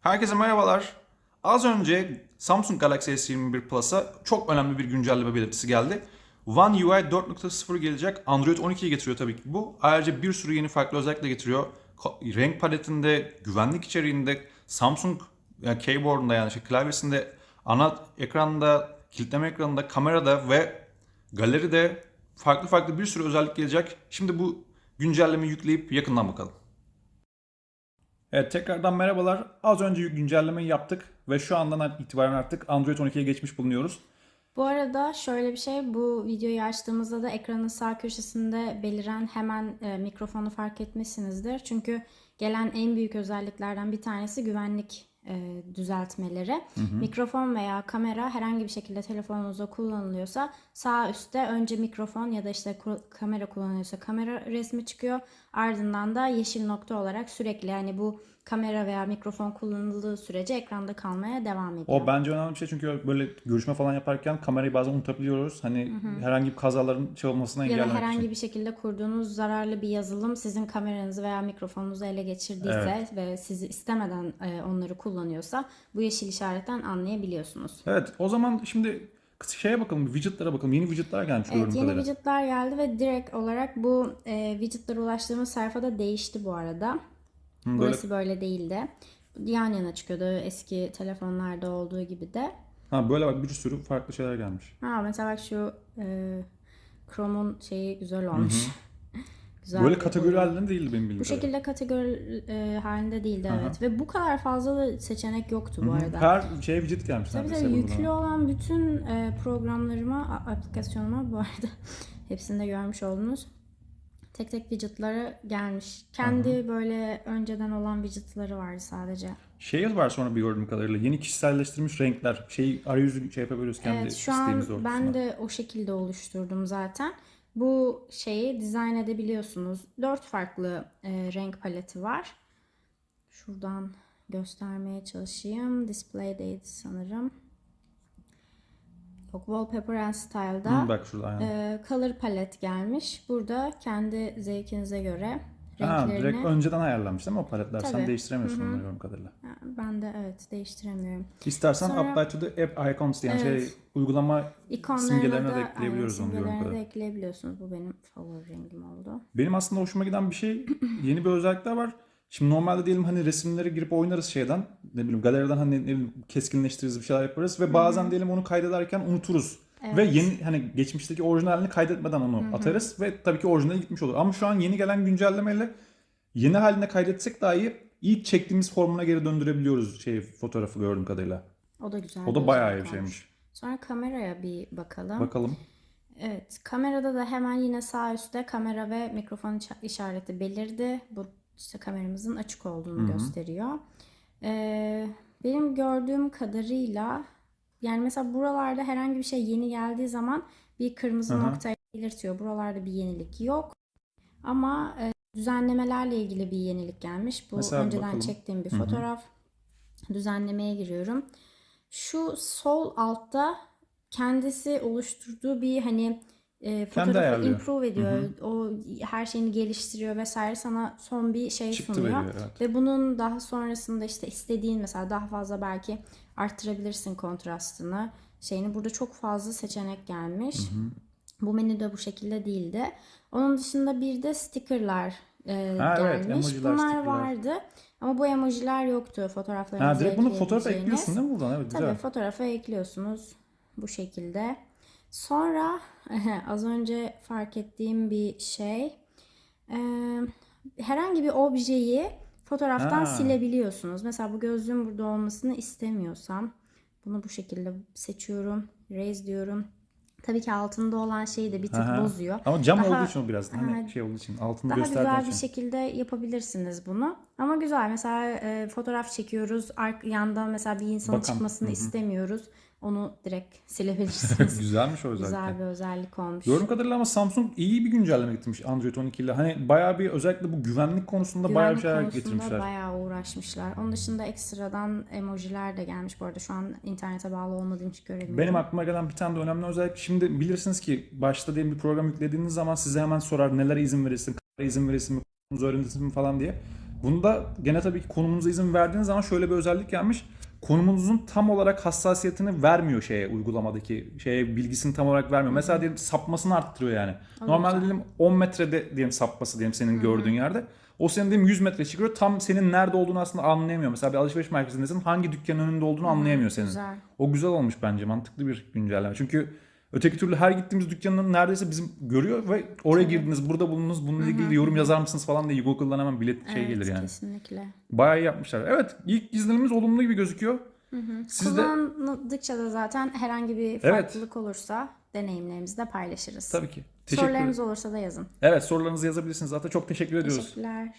Herkese merhabalar. Az önce Samsung Galaxy S21 Plus'a çok önemli bir güncelleme belirtisi geldi. One UI 4.0 gelecek. Android 12'yi getiriyor tabii ki bu. Ayrıca bir sürü yeni farklı özellik de getiriyor. Renk paletinde, güvenlik içeriğinde, Samsung yani keyboard'unda yani şey, klavyesinde, ana ekranda, kilitleme ekranında, kamerada ve galeride farklı farklı bir sürü özellik gelecek. Şimdi bu güncellemeyi yükleyip yakından bakalım. Evet tekrardan merhabalar. Az önce güncellemeyi yaptık ve şu andan itibaren artık Android 12'ye geçmiş bulunuyoruz. Bu arada şöyle bir şey, bu videoyu açtığımızda da ekranın sağ köşesinde beliren hemen e, mikrofonu fark etmişsinizdir. Çünkü gelen en büyük özelliklerden bir tanesi güvenlik e, düzeltmeleri. Mikrofon veya kamera herhangi bir şekilde telefonunuzda kullanılıyorsa sağ üstte önce mikrofon ya da işte kamera kullanılıyorsa kamera resmi çıkıyor. Ardından da yeşil nokta olarak sürekli yani bu kamera veya mikrofon kullanıldığı sürece ekranda kalmaya devam ediyor. O bence önemli bir şey çünkü böyle görüşme falan yaparken kamerayı bazen unutabiliyoruz. Hani herhangi bir kazaların şey olmasına Ya da engellemek herhangi için. bir şekilde kurduğunuz zararlı bir yazılım sizin kameranızı veya mikrofonunuzu ele geçirdiyse ve sizi istemeden e, onları kullanıyorsa bu yeşil işaretten anlayabiliyorsunuz. Evet o zaman şimdi şeye bakalım, widgetlara bakalım. Yeni widgetlar gelmiş Evet yeni kadarıyla. geldi ve direkt olarak bu e, widgetlere ulaştığımız sayfada değişti bu arada. Böyle- Burası böyle değildi. Yan yana çıkıyordu eski telefonlarda olduğu gibi de. Ha böyle bak bir sürü farklı şeyler gelmiş. Ha mesela bak şu e, Chrome'un şeyi güzel olmuş. güzel Böyle kategori halinde değildi benim bildiğim Bu şekilde kategori e, halinde değildi evet. Ve bu kadar fazla da seçenek yoktu bu arada. Her şeye widget gelmiş Tabii tabii yüklü olan bütün e, programlarıma, a- aplikasyonuma bu arada hepsinde görmüş oldunuz. Tek tek widgetları gelmiş. Kendi böyle önceden olan widgetları vardı sadece. Şey var sonra bir gördüğüm kadarıyla. Yeni kişiselleştirilmiş renkler. Şey arayüzü şey yapabiliyoruz kendi Evet şu an doğrultusunda. ben de o şekilde oluşturdum zaten. Bu şeyi dizayn edebiliyorsunuz. Dört farklı e, renk paleti var. Şuradan göstermeye çalışayım. Display'deydi sanırım. Yok, Wallpaper and Style'da Hı, bak şurada aynen. e, color palet gelmiş. Burada kendi zevkinize göre Ha, renklerini... direkt önceden ayarlanmış değil mi o paletler? Sen Tabii. değiştiremiyorsun onları gördüğüm kadarıyla. Ha, Ben de evet değiştiremiyorum. İstersen Sonra- apply to the app icons diyen Evet. şey uygulama İkonlarına Simgelerine da, de ekleyebiliyoruz aynen, onu gördüğüm simgelerine de kadarıyla. ekleyebiliyorsunuz. Bu benim favori rengim oldu. Benim aslında hoşuma giden bir şey yeni bir özellikler var. Şimdi normalde diyelim hani resimlere girip oynarız şeyden ne bileyim galeriden hani ne bileyim keskinleştiririz bir şeyler yaparız ve bazen diyelim onu kaydederken unuturuz. Ve yeni hani geçmişteki orijinalini kaydetmeden onu atarız ve tabii ki orijinali gitmiş olur. Ama şu an yeni gelen güncellemeyle yeni haline kaydetsek dahi ilk çektiğimiz formuna geri döndürebiliyoruz şey fotoğrafı gördüğüm kadarıyla. O da güzel. O da bayağı iyi bir şeymiş. Sonra kameraya bir bakalım. Bakalım. Evet, kamerada da hemen yine sağ üstte kamera ve mikrofon işa- işareti belirdi. Bu işte kameramızın açık olduğunu gösteriyor. Ee, benim gördüğüm kadarıyla yani mesela buralarda herhangi bir şey yeni geldiği zaman bir kırmızı Hı hı. nokta belirtiyor. Buralarda bir yenilik yok. Ama e, düzenlemelerle ilgili bir yenilik gelmiş. Bu Mesela önceden bakalım. çektiğim bir fotoğraf. Düzenlemeye giriyorum. Şu sol altta kendisi oluşturduğu bir hani e, fotoğrafı improve ediyor. O her şeyini geliştiriyor vesaire sana son bir şey Çıktı sunuyor. veriyor, evet. Ve bunun daha sonrasında işte istediğin mesela daha fazla belki arttırabilirsin kontrastını. Şeyini burada çok fazla seçenek gelmiş. Bu menü de bu şekilde değildi. Onun dışında bir de stickerlar e, Ha, evet, gelmiş. emojiler, Bunlar stickerlar. vardı. Ama bu emojiler yoktu fotoğraflarınıza Ha direkt bunu fotoğrafa ekliyorsun değil mi buradan? Evet Tabii güzel. fotoğrafa ekliyorsunuz bu şekilde. Sonra az önce fark ettiğim bir şey. e, herhangi bir objeyi fotoğraftan Ha. silebiliyorsunuz. Mesela bu gözlüğün burada olmasını istemiyorsam bunu bu şekilde seçiyorum. Raise diyorum. Tabii ki altında olan şeyi de bir tık Aha. bozuyor. Ama cam Daha- olduğu için biraz hani Aha. şey olduğu için altını Daha güzel için. bir şekilde yapabilirsiniz bunu. Ama güzel. Mesela e, fotoğraf çekiyoruz. Ark yandan mesela bir insanın Bakan. çıkmasını istemiyoruz. Onu direkt silebilirsiniz. Güzelmiş o özellikle. güzel bir özellik olmuş. Gördüğüm kadarıyla ama Samsung iyi bir güncelleme getirmiş Android 12 ile. Hani bayağı bir özellikle bu güvenlik konusunda bayağı bir Güvenlik şeyler konusunda getirmişler. bayağı uğraşmışlar. Onun dışında ekstradan emojiler de gelmiş. Bu arada şu an internete bağlı olmadığım için göremiyorum. Benim aklıma gelen bir tane de önemli özellik. Şimdi bilirsiniz ki başta diyelim bir program yüklediğiniz zaman size hemen sorar nelere izin verirsin, kameraya izin verirsin mi, kullanımınızı öğrenirsin mi falan diye. Bunda gene tabii ki konumunuza izin verdiğiniz zaman şöyle bir özellik gelmiş. Konumunuzun tam olarak hassasiyetini vermiyor şeye uygulamadaki şeye bilgisini tam olarak vermiyor. Mesela diyelim sapmasını arttırıyor yani. Normalde güzel. diyelim 10 metrede diyelim sapması diyelim senin gördüğün yerde. O senin diyelim 100 metre çıkıyor. Tam senin nerede olduğunu aslında anlayamıyor. Mesela bir alışveriş merkezindesin. Hangi dükkanın önünde olduğunu anlayamıyor senin. Güzel. O güzel olmuş bence. Mantıklı bir güncelleme. Çünkü öteki türlü her gittiğimiz dükkanın neredeyse bizim görüyor ve oraya girdiniz, burada bulundunuz, bununla ilgili yorum yazar mısınız falan diye Google'dan hemen bilet şey evet, gelir yani. kesinlikle. Bayağı iyi yapmışlar. Evet, ilk izlenimimiz olumlu gibi gözüküyor. Siz de Kullandıkça da zaten herhangi bir farklılık olursa deneyimlerimizi de paylaşırız. tabii ki. Teşekkür Sorularınız olursa da yazın. Evet, sorularınızı yazabilirsiniz. Zaten çok teşekkür ediyoruz. Teşekkürler.